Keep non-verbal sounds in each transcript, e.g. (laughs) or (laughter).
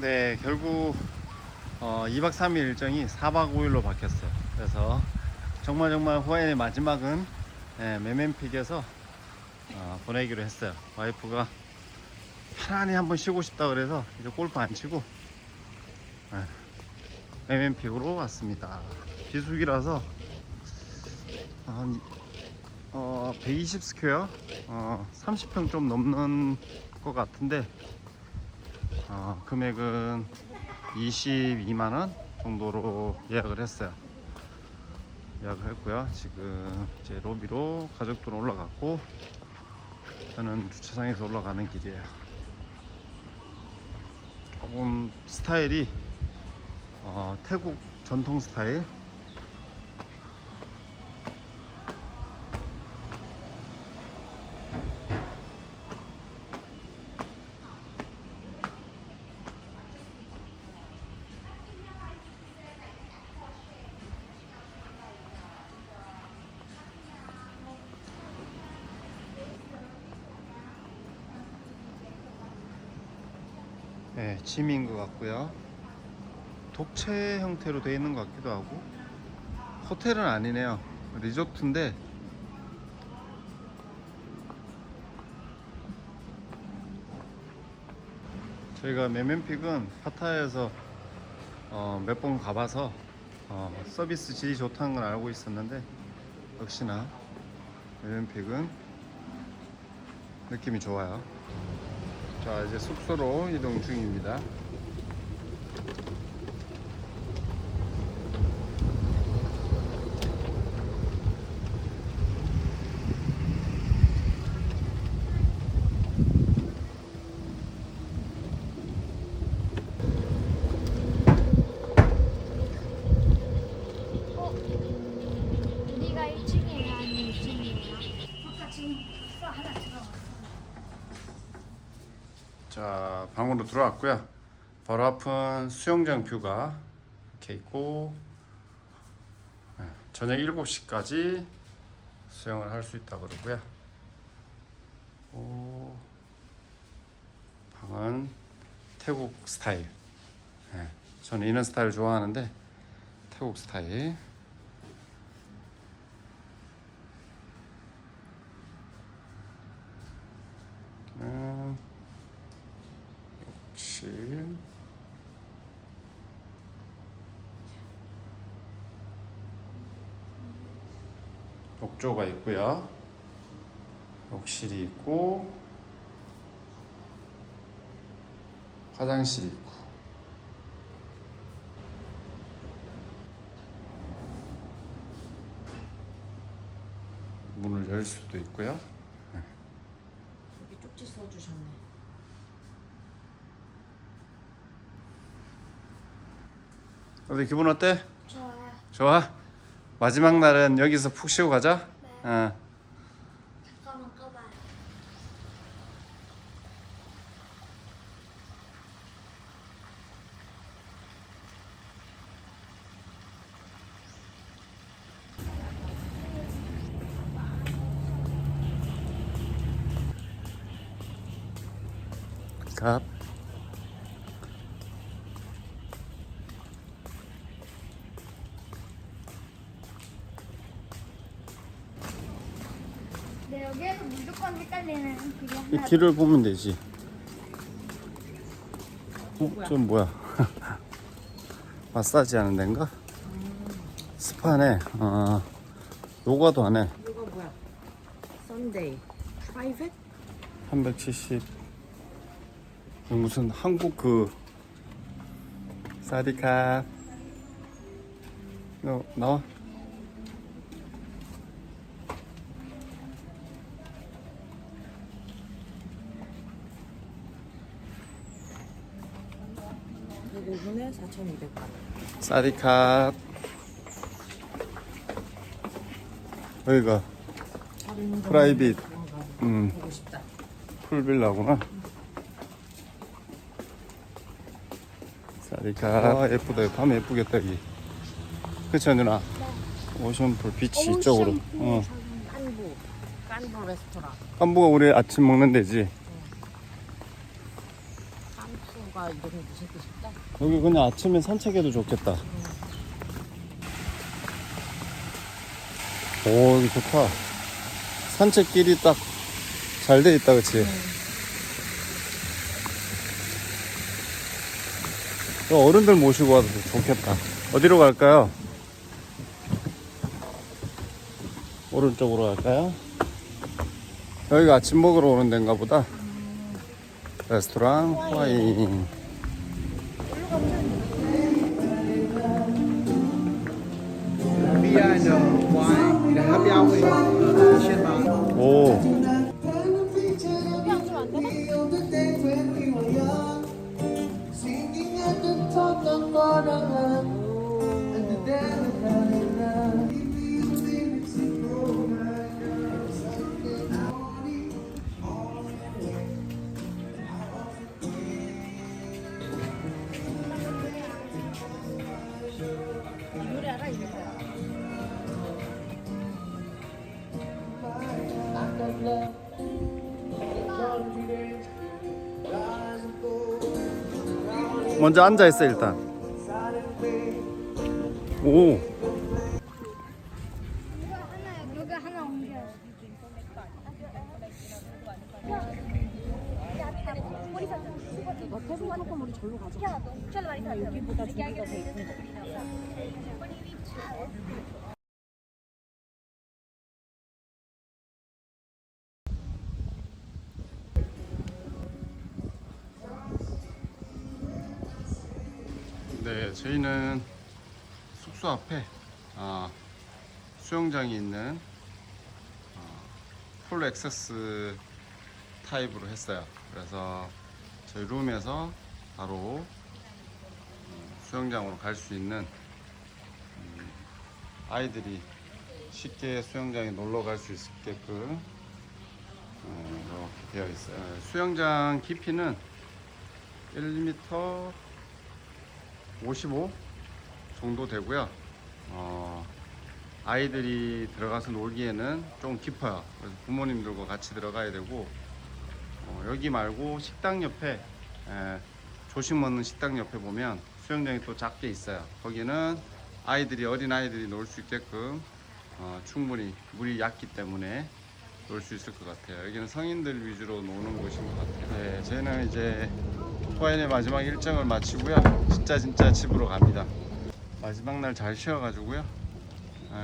네, 결국 어, 2박 3일 일정이 4박 5일로 바뀌었어요. 그래서 정말 정말 후아인의 마지막은 네, 메멘픽에서 어, 보내기로 했어요. 와이프가 편안히 한번 쉬고 싶다 그래서 이제 골프 안 치고 네, 메멘픽으로 왔습니다. 비수기라서 한 어, 120 스퀘어 어, 30평 좀 넘는 것 같은데 어, 금액은 22만원 정도로 예약을 했어요. 예약을 했고요. 지금 이제 로비로 가족들 올라갔고 저는 주차장에서 올라가는 길이에요. 조금 스타일이 어, 태국 전통 스타일 네, 짐인 것 같고요. 독채 형태로 되어 있는 것 같기도 하고 호텔은 아니네요. 리조트인데 저희가 메멘픽은 파타야에서 어, 몇 번 가봐서 어, 서비스 질이 좋다는 걸 알고 있었는데 역시나 메멘픽은 느낌이 좋아요. 자 이제 숙소로 이동 중입니다. 어? 우리가 1층이에요? 아니면 2층이에요? 아까 지금 숙소 하나 들어갔어. 자 방으로 들어왔고요. 바로 앞은 수영장 뷰가 이렇게 있고 네, 저녁 7시까지 수영을 할 수 있다 그러고요. 오, 방은 태국 스타일. 네, 저는 이런 스타일 좋아하는데 태국 스타일. 음, 욕실 욕조가 있고요 욕실이 있고 화장실이 있고 문을 열 수도 있고요 여기 쪽지 써주셨네. 어때 기분 어때? 좋아요. 좋아? 마지막 날은 여기서 푹 쉬고 가자 네. 어. 잠깐만 꺼봐요. 갑 네, 여기에서 무조건 헷갈리는 길이 이 하나. 길을 보면 되지. 어? 좀 뭐야? (laughs) 마사지 하는 데인가? 스파네. 어, 요가도 하네. 이거 뭐야? 썬데이. 프라이빗? 370. 이거 무슨 한국 그 사디카. 너 나와. 이거 5분 에 4,200원. 사디카. 여기가 프라이빗. 음. 보고 싶다. 풀빌라구나. 사리카. 아, 예쁘다. 밤에 예쁘겠다, 여기. 그쵸, 누나? 오션풀 비치 이쪽으로. 어. 깐부. 깐부 레스토랑. 깐부가 우리 아침 먹는 데지. 깐부가 아빠 이름이 무슨 뜻일까? 여기 그냥 아침에 산책해도 좋겠다. 오, 여기 좋다. 산책길이 딱 잘 돼 있다, 그치? 또 어른들 모시고 와도 좋겠다. 어디로 갈까요? 오른쪽으로 갈까요? 여기가 아침 먹으러 오는 데인가 보다. 레스토 먼저 앉아 있어 일단. 오. 여기보다 저기가 더 예쁜 거 같아. 네, 저희는 숙소 앞에 아, 수영장이 있는 어, 풀 액세스 타입으로 했어요. 그래서 저희 룸에서 바로 음, 수영장으로 갈 수 있는 음, 아이들이 쉽게 수영장에 놀러 갈 수 있게끔 어, 이렇게 되어 있어요. 어, 수영장 깊이는 1m 55 정도 되고요. 어, 아이들이 들어가서 놀기에는 좀 깊어요. 그래서 부모님들과 같이 들어가야 되고 어, 여기 말고 식당 옆에 에, 조식 먹는 식당 옆에 보면 수영장이 또 작게 있어요. 거기는 아이들이 어린 아이들이 놀 수 있게끔 어, 충분히 물이 얕기 때문에 놀 수 있을 것 같아요. 여기는 성인들 위주로 노는 곳인 것 같아요. 네, 저희는 이제 후아인의 마지막 일정을 마치고요. 진짜 진짜 집으로 갑니다. 마지막 날 잘 쉬어가지고요. 예.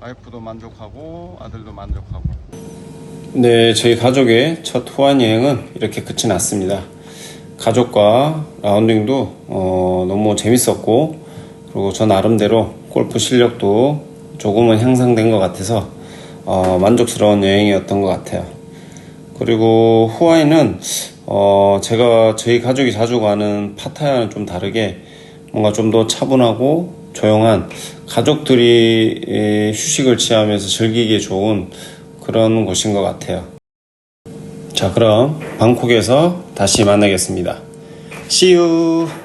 와이프도 만족하고 아들도 만족하고. 네, 저희 가족의 첫 후안 여행은 이렇게 끝이 났습니다. 가족과 라운딩도 어, 너무 재밌었고 그리고 저 나름대로 골프 실력도 조금은 향상된 것 같아서 어, 만족스러운 여행이었던 것 같아요. 그리고 후아이는 어, 제가 저희 가족이 자주 가는 파타야는 좀 다르게 뭔가 좀 더 차분하고 조용한 가족들이 에, 휴식을 취하면서 즐기기에 좋은 그런 곳인 것 같아요. 자, 그럼 방콕에서 다시 만나겠습니다. See you!